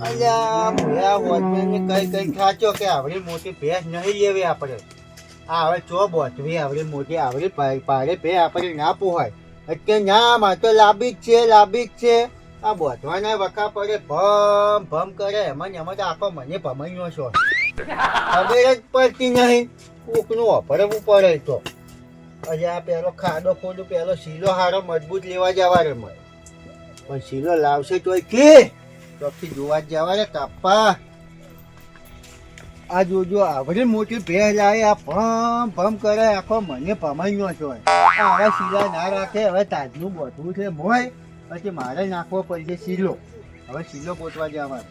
અલ્યા ભયા વોચમેનને કઈ કઈ ખાચો કે આવડી મોટી ભેંસ નહીં લેવી આપણે. આ હવે ચો બોચવી આવડી મોટી આવડી પાડે ભે આપણે ના પોહાય. એટલે ના માં તો લાંબી જ છે, લાંબી જ છે. આ બોચવાના વખા પડે, ભમ ભમ કરે, એમાં એમાં તો આખો મને ભમાઈનો છો. ખબર જ પડતી નહીં, કોકનું વાપરવું પડે તો. અલ્યા પેલો ખાડો ખોડું, પેલો શીલો હારો મજબૂત લેવા જવા રે પણ શીલો લાવશે તોય કે ચોકથી જોવા જવા રે કાપા આ જોજો આવડી મોટી ભેજ આવે આ ભમ ભમ કરે, આખો મને ભમાઈ છો આવા શીલા ના રાખે, હવે તાજનું બધું છે મોય, પછી મારે નાખવો પડશે શીલો. હવે શીલો ગોતવા જવા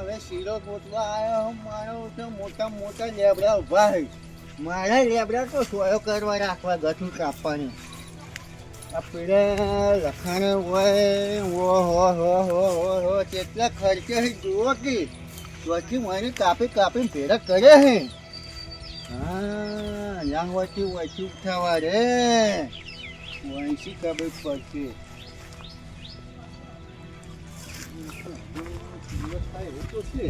હવે શીલો ગોતવા આવ્યો મારો તો મોટા મોટા લેબડા ઊભા છે. મારા લેબડા તો સોયો કરવા રાખવા ગઠું કાપવાની આ લખાણ હોય ઓ હો હો હો હો હો, કેટલા ખર્ચે જુઓ કે. પછી મને કાપી કાપીને ભેડા કરે હે હા યા વચ્ચે વચ્ચે ઉઠાવા રે. વંશી કાપી પડશે. તો છે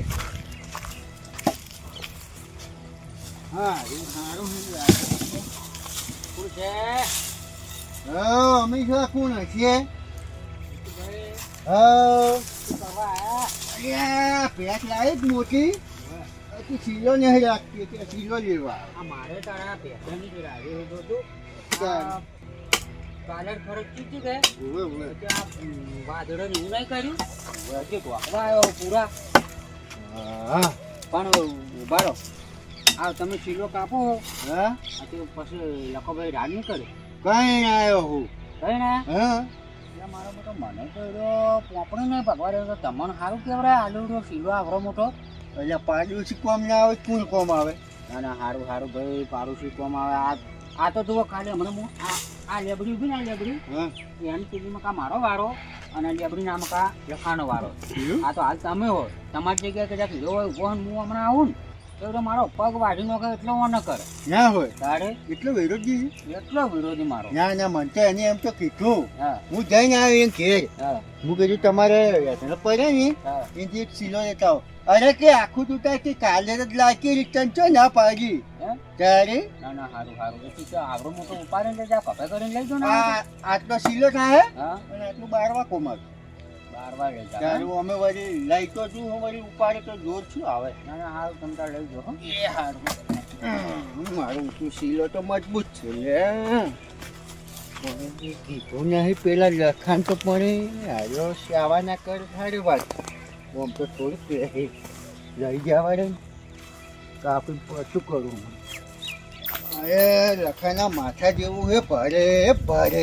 હા, એ સારું હું છે. હા અમે શું કોણ છીએ? ભાઈ પેટ લાવી જ મોટી. પછી શીલો નહીં રાખતી કે શીલો લેવા આ મારે તારા પેટની જ રાજી હતો તું કાલર ફરક ઓવે કે? વાદળો એવું નહીં કર્યું? કે આવ્યો પૂરા. હા. પણ ઊભા રહો આ તમે ચીલો કાપો. હા? આ તે પછી લખોભાઈ રાડ નહીં કરે. કઈ ના આવ્યો હું? કઈ ને. હા? મારો મોટો મને તો એનો પોપડો નહીં ભગવા તો તમને સારું કેવડાય આલુ શીલો આવરો મોટો. એટલે પાડોશી કોમ ના આવે કોણ કોમ આવે? ના ના સારું સારું ભાઈ પારું કોમ આવે. આ આ તો જુઓ ખાલી હમણાં હું આ લેબડી ઊભી ને આ લેબડી. હા? એની પેલીમાં કા મારો વારો અને લેબડી નામ કા લખાણો વારો. આ તો હાલ તમે હો. તમારી જગ્યાએ કદાચ હીરો હોય ને હું હમણાં આવું ને. તો મારો પગ વાઢી નો એટલો ન કરે. ના હોય. તારે? એટલો વિરોધી એટલો વિરોધી મારો. ના ના મને તો એને એમ તો કીધું. હા. જઈને આવ્યો એમ ઘેર. હા. હું કીધું તમારે હેઠળ પડે ને? એથી એક સિલો લેતા અરે કે આખું તું તૂટાય કે કાલે જ લાગી રિટર્ન છો ના પાડી? ત્યારે ના ના સારું હારું. એટલે તો આવડો મોટો ઉપાડીને જા કપે કરીને લઈ જો ને આટલો સિલો થાય હા? અને આટલું બારવા કોમર લઈ ત્યારે અમે વળી લઈ તો છું હું વળી ઉપાડે તો જોર છું આવે? ના ના સારું તમે લઈ એ હારું. મારું ઊંચું સિલો તો મજબૂત છે લે. કીધું નહીં પેલા લખાણ તો પણ હારો શાવાના કર સારી વાત. આમ તો થોડુંક લઈ જવા રે તો આપણે પાછું કરું. અરે લખાના માથા જેવું હે ભરે ભરે.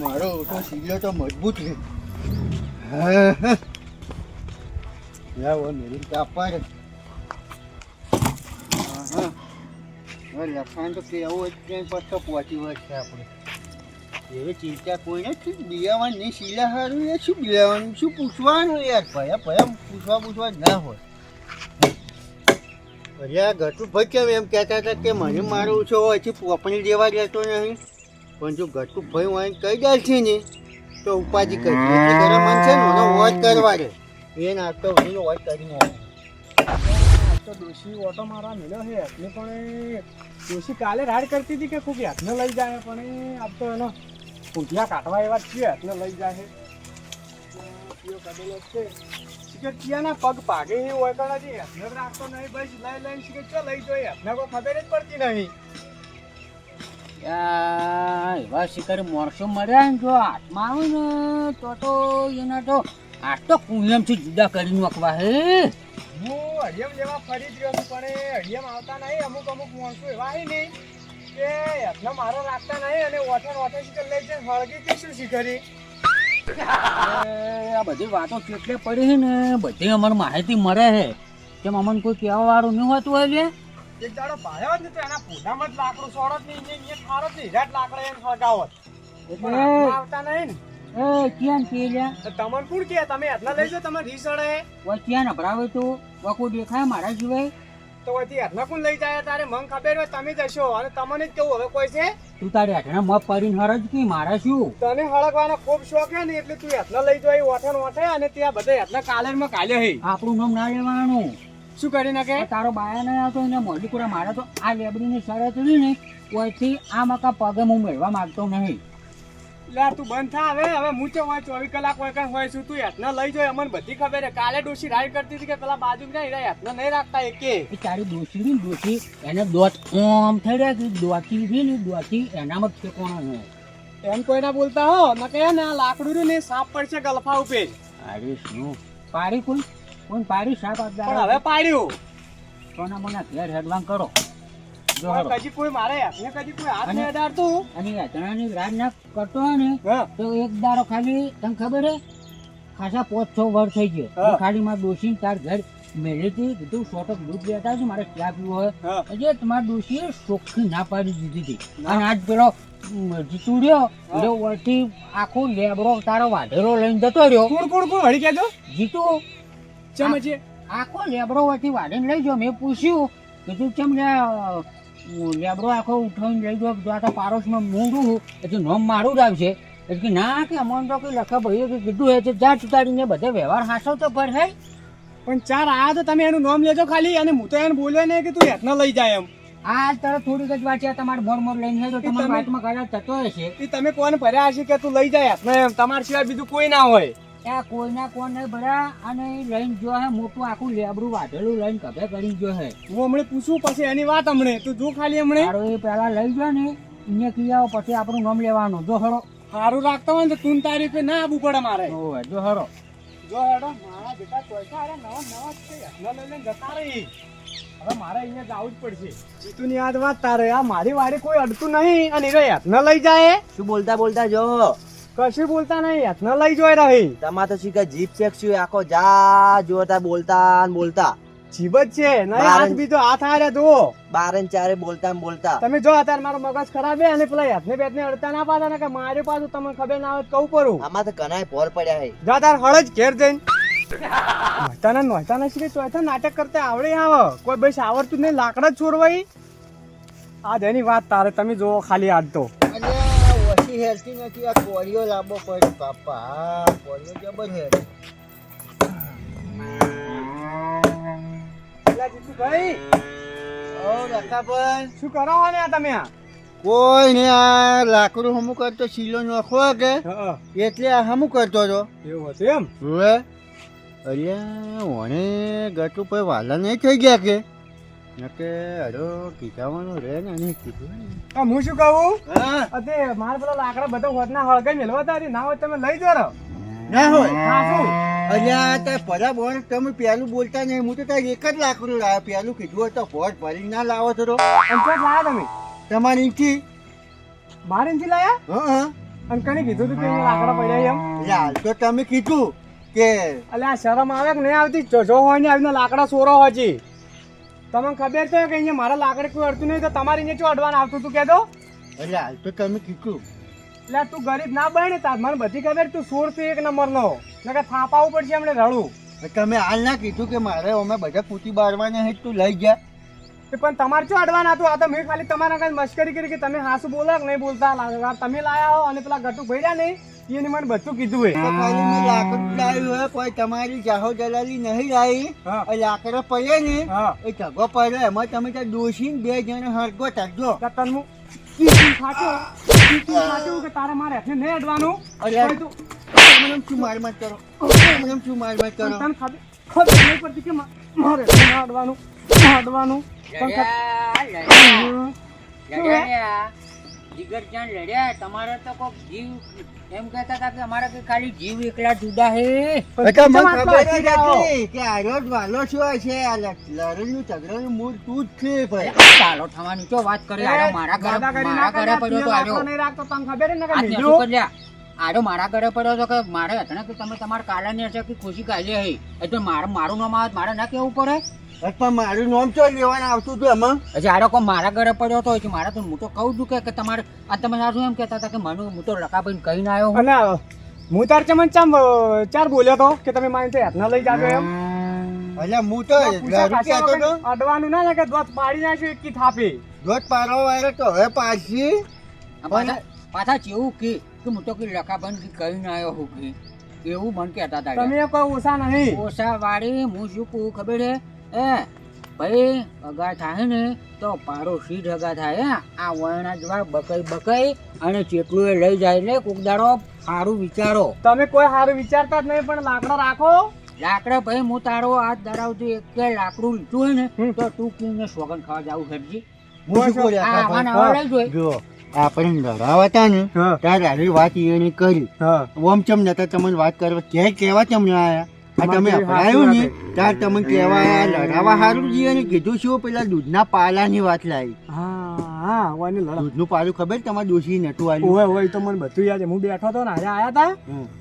મારો તો સિલો તો મજબૂત છે. હા હા લાવો મેરી કાપા રે હા હા હવે લખાણ તો કેવું જ ક્યાંય પત્તો પહોંચી હોય છે આપણે એવી ચિંતા કોઈ નથી બિયાવાનું નહીં શીલા સારું એ શું બિયાવાનું શું પૂછવાનું યાર ભયા ભયા પૂછવા પૂછવા ના હોય અરે આ ગટુભાઈ કેમ એમ કહેતા હતા કે મને મારું છો હજી પોપણી જેવા રહેતો નહીં પણ જો ગટુભાઈ હોય કહી દે છે ને તો ઉપાધિ કરી ગરમ મન છે ને એનો વોચ કરવા રે એ નાખતો એનો વોચ કરીને. તો ડોશી ઓટો મારવા મેળ્યો છે એટલે પણ ડોશી કાલે રાડ કરતી હતી કે ખૂબ હાથને લઈ જાય, પણ આપ તો એનો પૂંઠિયા કાઢવા એવા છીએ છે હાથને લઈ જાય છે. શીખર કિયાના પગ ભાગે એ કારણ હજી હાથને રાખતો નહીં, બસ લઈ લઈને ચો લઈ જોઈએ હાથને કોઈ ખબર જ પડતી નહીં. એવા શિકારી મોરસો મળ્યા ને જો હાથમાં આવે ને તો તો એના તો હાથ તો કુંયમથી જુદા કરી નાખવા હે. હું હરિયમ લેવા ફરી જ રહ્યો છું પણ હરિયમ આવતા નહીં. અમુક અમુક માણસો એવા હે નહીં કે એમને મારો રાખતા નહીં અને ઓઠે ને ઓઠે શીખર લઈ જઈને હળગી કે શું શિકારી? એ આ બધી વાતો કેટલે પડી છે ને? બધી અમારે માહિતી મળે છે કેમ અમને કોઈ કહેવા વાળું નહીં હોતું હોય છે એક દાડો ભાયો જ ને તો એના પોતામાં જ લાકડું ને ખારો જ. લાકડા સળગાવત આવતા નહીં ને. એ ક્યાં કે લ્યા? તમને કોણ કે તમે એટલા લઈ જાઓ તમે રીસડે ક્યાં નભરાવે તો? ઓય દેખાય મારા જીવે તો વધી એટલા કોણ લઈ જાય? તારે મન ખબર હોય તમે જશો અને તમને જ કેવું હવે કોઈ છે? તું તારે હેઠળ મત પડીને હરજ કે મારે શું? તને હળગવાનો ખૂબ શોખ છે ને એટલે તું એટલા લઈ જાય ઓઠે ઓઠે અને ત્યાં બધા હાથના કાલેરમાં કાલે હે. આપણું નામ ના લેવાનું. શું કરી નાખે? તારો બાયા નહીં આવતો એને મોડી કુરા મારે તો આ લેબડીની શરત રહી ને કોઈથી આ મકા પગે હું મેળવા માંગતો નહીં. લે તું બંધ થા હવે હવે હું ચો હોય ચોવીસ કલાક હોય કાંઈ હોય છું તું હાથના લઈ જાય અમને બધી ખબર છે. કાલે ડોશી રાઈડ કરતી હતી કે પેલા બાજુ ના હાથના નહીં રાખતા એકે. એ તારી ડોશી ની ડોશી એને દોત ઓમ થઈ રહ્યા કે દોતી છે ને દોતી એનામાં ઠેકોણો છે. એમ કોઈ ના બોલતા હો ન કે ને લાકડું ને સાપ પડશે ગલફા ઉપર. અરે શું? પારી કોઈ કોઈ પાડ્યું સાહેબ પણ હવે પાડ્યું. સોના મને ઘેર હેડવાન કરો? કદી કોઈ મારે હાથને કદી કોઈ હાથ નહીં અડાડતું. અને યાત્રાની રાત ના કરતો હોય ને તો એક દારો ખાલી તને ખબર હે? ખાસા પાંચ છ વર્ષ થઈ ગયો. ખાલી મારા ડોશી તાર ઘર મેળેથી કીધું સો દૂધ લેતા આવજો મારે ચા પીવો હોય. હા. તમારા ડોશીએ ચોખ્ખી ના પાડી દીધી હતી. અને આજ પેલો જીતુડ્યો એટલે વળથી આખો લેબડો તારો વાઢેલો લઈને જતો રહ્યો. કોણ કોણ કોણ હળી જીતુ ચમ છે? આખો લેબડો વળથી વાડીને લઈ જો મેં પૂછ્યું કીધું ચમ લે અ, લેબડો આખો ઉઠાવીને લઈ જો આ તો પારોશમાં મૂંડું એટલે નોમ મારું જ આવશે. એટલે કે ના કે અમને તો કંઈ લખા ભાઈએ કે કીધું હે છે જા ચૂંટાડીને બધે વ્યવહાર હાસો તો પર હે. પણ ચાર આ તો તમે એનું નામ લેજો ખાલી અને હું તો એને બોલ્યો નહીં કે તું હાથના લઈ જાય એમ. આ તારે થોડીક જ વાંચ્યા તમારે મોર મોર લઈને તો તમારા વાતમાં કદાચ થતો હશે એ તમે કોને ભર્યા હશે કે તું લઈ જાય તમારા સિવાય બીજું કોઈ ના હોય. ત્યાં કોઈના કોણ નહીં ભર્યા અને લઈને જો હે મોટું આખું લેબડું વાઢેલું લઈને કભે કરી જો હે. હું હમણાં પૂછું પછી એની વાત હમણે? તું જો ખાલી હમણે. તારો એ પેલા લઈ જો ને અહીંયા કી આવો પછી આપણું નામ લેવાનું. જો હરો. સારું રાખતો હોય ને તું તારી પે ના આવવું પડે મારે. ઓવે, જો હરો. જો હેડો મારા બેટા પૈસા અરે નવા નવા છે. ન લઈને જતા રહી. હવે મારે અહીંયા જવું જ પડશે. જીતુની યાદ વાત તારે. આ મારી વાડી કોઈ અડતું નહીં. અને એ ન લઈ જાય. શું બોલતા બોલતા જો? કશું બોલતા નહીં હાથના લઈ જોઈ રહી. તમાર તો શીખા જીભ ચેક શું આખો જા જોતા બોલતા ને બોલતા. જીભ જ છે નહીં હાથ જ- બીજો હાથ જુઓ. બાર ને ચારે બોલતા ને બોલતા. તમે જો અત્યારે મારો મગજ ખરાબ હે અને પેલા હાથને બેટને અડતા ના પાડતા ને કે મારી પાછું તમને ખબર ના તો કહું પરું આમાં તો કનાય પોર પડ્યા હે જા તાર હળજ ઘેર જઈને. નોતા નોતા ના શીખે ચોથા નાટક કરતા આવડે આવ. કોઈ બસ આવડતું નહીં લાકડા જ ચોરવાઈ આજ એની વાત તારે તમે જો ખાલી આજ તો. ઓછી હેરતી નથી આ કોળીઓ લાંબો પડે. પાપા આ જબર પેલા જીતુભાઈ ઓ રકાબન શું કરો છો ને તમે આ? કોઈ ને આ લાકડું હમું કરતો શીલો નોખો કે એટલે આ હમું કરતો હતો. એવું હતું એમ? હવે અલ્યા ઓણે ગટુ પર વાલા નહીં થઈ ગયા કે? નકે અડો કીધાવાનું રે ને અને કીધું આ હું શું કહું? હા. અતે મારે પેલા લાકડા બધા હોદના હળગાઈ મેલવા તારી ના હોય તમે લઈ જો ના હોય. હા શું? અલ્યા તે પરા બોલ તમે પેલું બોલતા નહીં. હું તો તાર એક જ લાકડું લાવ્યો પેલું કીધું હોય તો ભોટ ભરી ના લાવો તો અને લાયા તમે? તમારી ઈથી મારે નથી લાયા? હા હા. અને કને કીધું તું કે લાકડા પડ્યા એમ? યાર તો તમે કીધું કે અલ્યા શરમ આવે કે નહીં આવતી? જો જો હોય ને આવીને લાકડા સોરો હજી. તમને ખબર છે કે અહીંયા મારા લાકડી કોઈ અડતું નહીં તો તમારે અહીંયા શું અડવાન આવતું તું કહેતો એટલે હાલ તો તમે કીધું. એટલે તું ગરીબ ના બને તાર મને બધી ખબર તું સોર છે એક નંબરનો. નકર થાપાવું પડશે એમણે રડું તમે હાલ ના કીધું કે મારે અમે બધા પૂતી બારવાના હે તું લઈ ગયા પણ તમારે શું અડવાના હતું? આ તો મેં ખાલી તમારા કાંઈ મશ્કરી કરી કે તમે હાસુ બોલો કે નહીં બોલતા? તમે લાયા હો અને પેલા ગટુ ભર્યા નહીં? એને મને બધું કીધું હે. હોય ખાલી મેં લાકડું લાવ્યું હે કોઈ તમારી જાહો જલાલી નહીં લાવી. લાકડા પડે ને એ ઢગો પડે. એમાં તમે ત્યાં દોશી બે જણ હરગો takજો. તો હું કીધું સાચું? કીધું સાચું કે તારે મારે હાથને નહીં અડવાનું? તમે શું માર માર કરો? મને શું માર માર કરો? તને ખબર ખબર નહીં પડતી કે મારે અડવાનું ના અડવાનું. તને ખબર- લડ્યા, તમારે તો કોક જીવ એમ કહેતા હતા કે અમારે કે ખાલી જીવ એકલા જુદા હે. કે આર્યો જ વાલો શું છે? આ લડેલું ઝઘડેલું મૂળ તું જ છે ભાઈ. ચાલો થવાની તો વાત કરી. મારા ઘરે મારા ઘરે પડ્યો તો આવ્યો. નહીં રાખતો તમને ખબર ને કે આડો મારા ઘરે પડ્યો તો કે મારે હતા કે તમે તમારા કાલાની હશે કે ખુશી કાઢી હઈ. એટલે મારું મારું નામ આવે મારે ના કેવું પડે? પણ મારું નામ તો લેવાનું આવતું હતું એમાં? પછી આડો કોઈ મારા ઘરે પડ્યો તો પછી મારે તો હું તો કહું છું કે કે તમારે આ તમે સારું એમ કહેતા હતા કે મને હું તો લકાભાઈ કહીને આવ્યો હું. અને હું તાર ચમન ચમ ચાર બોલ્યો તો કે તમે મારી હાથ ના લઈ જાજો એમ. એટલે હું તો તો. અડવાનું ના લાગે દોત પાડી નાખ્યું એકી થાપી. દોત પાડવા વાળો તો હવે પાછી. પાછા પાછા ચેવું કે કે હું તો કે લખાબંધ કહીને આવ્યો હું કે એવું મન કહેતા હતા તમે કોઈ ઓછા નહીં. ઓછા વાળી હું શું કહું ખબર હે? એ ભાઈ અગા થાય ને તો પારો જ અગા થાય આ વયના જવા બકઈ બકઈ અને ચેટલું એ લઈ જાય એટલે કોક દાડો સારું વિચારો. તમે કોઈ સારું વિચારતા જ નહીં પણ લાકડા રાખો. લાકડા ભાઈ હું તારો હાથ ધરાવતી એક કે લાકડું લીધું હોય ને તો તું કીને સોગન ખાવા જાવું હેરજી હું શું કહું આપણે લડાવા હતા ને ત્યાં ત્યારે આવી વાત એને કરી. ઓમ ચમ નતા તમને વાત કરવા. કે કેવા તમને આયા આ તમે તમારી ને ત્યાં તમે આયા લડાવા સારું જી અને કીધું શું પેલા દૂધના પાલાની વાત લાવી. હા હા વાની લડા. દૂધનું પાલું ખબર તમારે દોશી આવ્યું હોય ઓય તો મને બધું યાદ હું બેઠો હતો ને આજે આયા હતા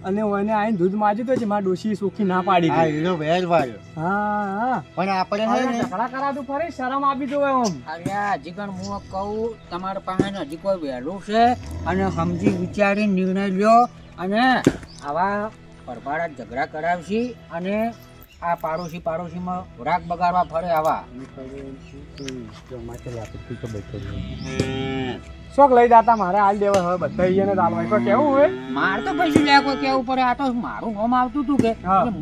અને ઓયને આઈને દૂધ માજ્યું તો મારા ડોશી સુખી ના પાડી હા એનો વેર વાળ્યો. હા હા. પણ આપણે હે ને ઝઘડા કરાતું ફરી શરમ આપી દો એમ અરે હજી કણ હું કહું તમારા પાસે ને હજી કોઈ વહેલું છે? અને સમજી વિચારી નિર્ણય લ્યો અને આવા પરભાડા ઝઘડા કરાવશી અને આ પાડોશી પાડોશીમાં રાગ બગાડવા ફરે આવા. શોખ લઈ જાતા મારે હાલ દેવા હવે બધા અહીંયા ને દાલવાય કોઈ કેવું હોય? મારે તો પછી લે કોઈ કેવું પડે. આ તો મારું નામ આવતું હતું કે.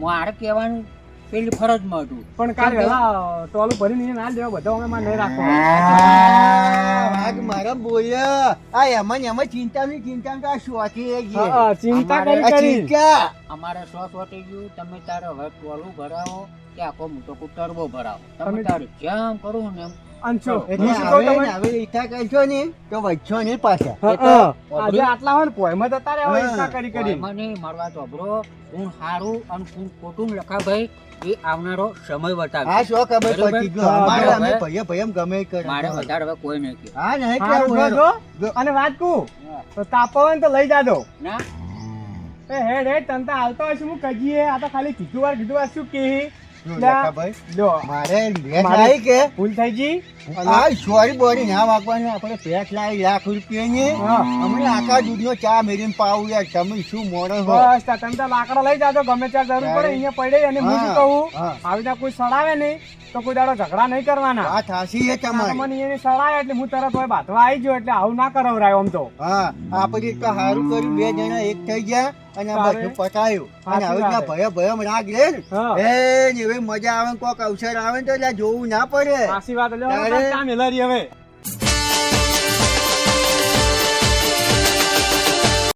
મારે કહેવાનું પેલી ફરજમાં હતું પણ કાલે વહેલા ટોલું ભરીને ના દેવા બધા અમે મારે નહીં રાખો વાઘ મારા બોલ્યા આ એમાં ને એમાં ચિંતા ની ચિંતા આ શોખી ગઈ. હા, હા, ચિંતા અમારે કરી કરી. અમારે સો સોટી ગયું તમે તારે હવે ટોલું ભરાવો કે આખો મોટો કુટરબો ભરાવો. તમે તમે- તારે જેમ કરું ને એમ અંશો એટલે હું શું કહું હવે હવે ઈચ્છા કરશો ને તો વચ્ચો ને પાછા. હા, એ તો હા. અઘરું. આજે આટલા હોય ને પોયમાં જતા રહે હવે હા. કરી કરી. મને મારવા તો અભરો કોણ સારું અને કોણ ખોટું લખા ભાઈ. એ આવનારો સમય બતાવે આ શોખ હવે બરોબર. ગયો. હા, અમે ભૈયા ભૈયા ગમે એ મારે વધારે હવે કોઈ નહીં હા નહીં હારું કેવું જો, હેરો. જો. અને વાત કુ તો તાપો ને તો લઈ જાજો. ના. એ હેડ હેડ તને તો હાલતો હશે હું કજીએ આ તો ખાલી કીધું વાર કીધું વાર શું કે? જો. લેખાભાઈ, જો મારે લેખ મારે- કે? ભૂલ થઈ ગઈ. આ સોરી બોરી ના વાપરવાની આપણે પેટ લાવી લાખ રૂપિયાની હા. આખા દૂધનો ચા મેરીને પાવું યાર તમે શું મોડો હો બસ તમે તો લાકડા લઈ જાજો ગમે ત્યાં જરૂર પડે અહીંયા પડે અને હું શું કહું? આવી રીતે કોઈ સડાવે નહીં તો કોઈ દાડો ઝઘડા નહીં કરવાના. છે તમારી. મને એને સડાય એટલે હું તરત હોય બાંધવા આવી ગયો એટલે આવું ના કરાવરાય આમ તો. હા આપણે તો સારું કર્યું બે જણા એક થઈ ગયા અને બધું પટાયું અને હવે વાત. ભય ભય રાગ રે. ને એ એવી મજા આવે ને કોક અવસર આવે ને તો એટલે જોવું ના પડે. સાચી વાત એટલે? કામ હેલારી હવે.